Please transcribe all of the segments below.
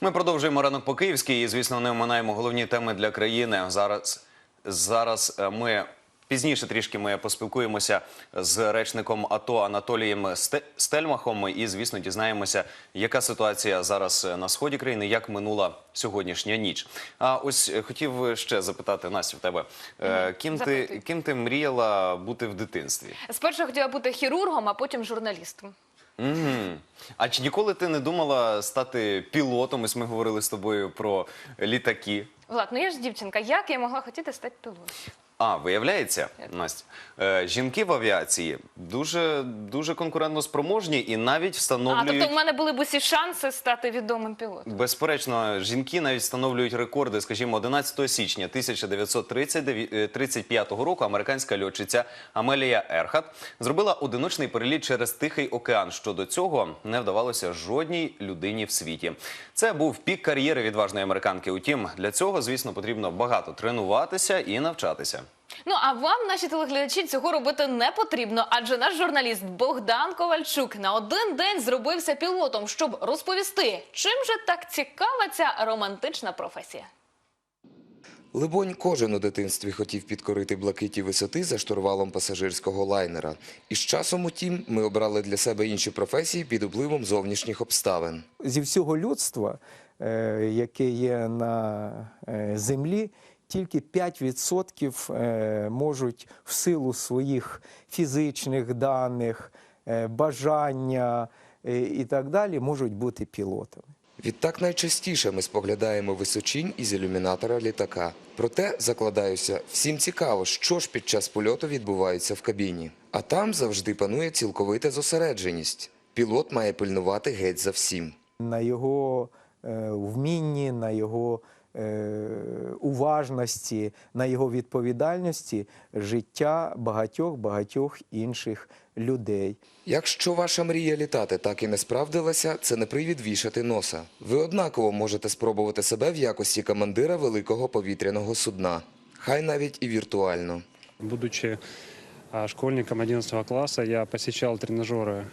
Ми продовжуємо ранок по київській і, звісно, не оминаємо головні теми для країни. Зараз, зараз е, ми пізніше трішки ми поспілкуємося з речником АТО Анатолієм Стельмахом і, звісно, дізнаємося, яка ситуація зараз на сході країни, як минула сьогоднішня ніч. А ось е, хотів ще запитати Настю в тебе, е, ким ти ким ти мріяла бути в дитинстві? Спершу хотіла бути хірургом, а потім журналістом. Мгм. А чи ніколи ти не думала стати пілотом? Ось ми говорили з тобою про літаки. Влад, ну я ж дівчинка, як я могла хотіти стати пілотом? А, виявляється, Настя, е, жінки в авіації дуже, дуже конкурентно спроможні і навіть А, тобто в мене були б усі шанси стати відомим пілотом. Безперечно, жінки навіть встановлюють рекорди. Скажімо, 11 січня 1935 року американська льотчиця Амелія Ерхат зробила одиночний переліт через Тихий океан. що до цього не вдавалося жодній людині в світі. Це був пік кар'єри відважної американки. Утім, для цього, звісно, потрібно багато тренуватися і навчатися. Ну а вам, наші телеглядачі, цього робити не потрібно, адже наш журналіст Богдан Ковальчук на один день зробився пілотом, щоб розповісти, чим же так цікава ця романтична професія. Либонь, кожен у дитинстві хотів підкорити блакиті висоти за штурвалом пасажирського лайнера. І з часом, утім, ми обрали для себе інші професії під впливом зовнішніх обставин. зі всього людства, е, яке є на е, землі, тільки 5% е, можуть в силу своїх фізичних даних, е, бажання е, і так далі, можуть бути пілотами. Відтак найчастіше ми споглядаємо височінь із ілюмінатора літака. Проте, закладаюся, всім цікаво, що ж під час польоту відбувається в кабіні. А там завжди панує цілковита зосередженість. Пілот має пильнувати геть за всім. На його вмінні, на його уважності, на його відповідальності життя багатьох-багатьох інших людей. Якщо ваша мрія літати так і не справдилася, це не привід вішати носа. Ви однаково можете спробувати себе в якості командира великого повітряного судна, хай навіть і віртуально. Будучи школьником 11 класса, я посещал тренажеры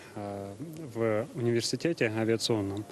в университете авиационном.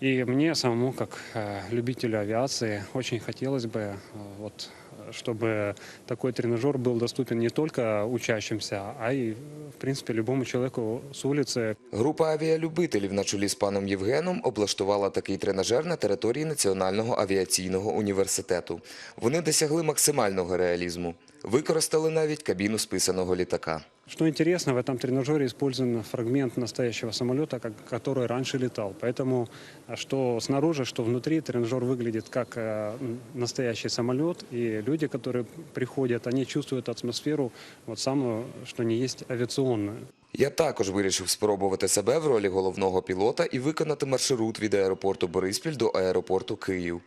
И мне самому, как а, любителю авиации, очень хотелось бы, а, вот, чтобы такой тренажер был доступен не только учащимся, а и, в принципе, любому человеку с улицы, Група авіалюбителів на чолі з паном Євгеном облаштувала такий тренажер на території Національного авіаційного університету. Вони досягли максимального реалізму. Використали навіть кабіну списаного літака. Что интересно, в этом тренажере использован фрагмент настоящего самолета, как- который раньше летал. Поэтому а, что снаружи, что внутри тренажер выглядит как э, м, настоящий самолет. И люди, которые приходят, они чувствуют атмосферу, вот самую, что не есть авиационную. Я також вирішив спробувати себе в ролі головного пілота і виконати маршрут від аеропорту Бориспіль до аеропорту Київ.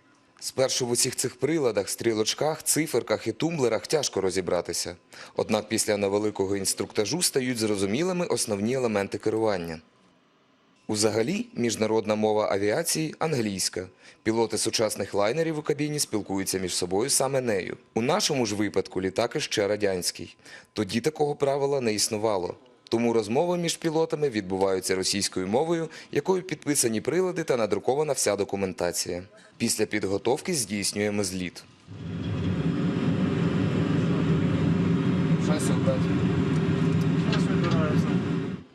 Спершу в усіх цих приладах, стрілочках, циферках і тумблерах тяжко розібратися. Однак після невеликого інструктажу стають зрозумілими основні елементи керування. Узагалі, міжнародна мова авіації англійська. Пілоти сучасних лайнерів у кабіні спілкуються між собою саме нею. У нашому ж випадку літак іще радянський. Тоді такого правила не існувало. Тому розмови між пілотами відбуваються російською мовою, якою підписані прилади та надрукована вся документація. Після підготовки здійснюємо зліт.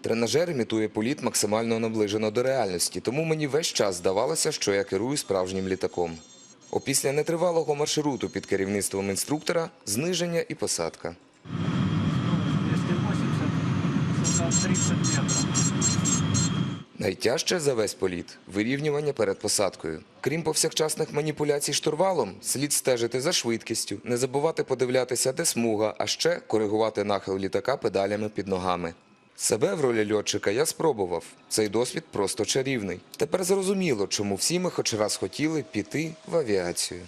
Тренажер імітує політ максимально наближено до реальності, тому мені весь час здавалося, що я керую справжнім літаком. Опісля нетривалого маршруту під керівництвом інструктора зниження і посадка. 280, 30 метров. Найтяжче за весь політ вирівнювання перед посадкою. Крім повсякчасних маніпуляцій штурвалом, слід стежити за швидкістю, не забувати подивлятися, де смуга, а ще коригувати нахил літака педалями під ногами. Себе в ролі льотчика я спробував. Цей досвід просто чарівний. Тепер зрозуміло, чому всі ми хоч раз хотіли піти в авіацію.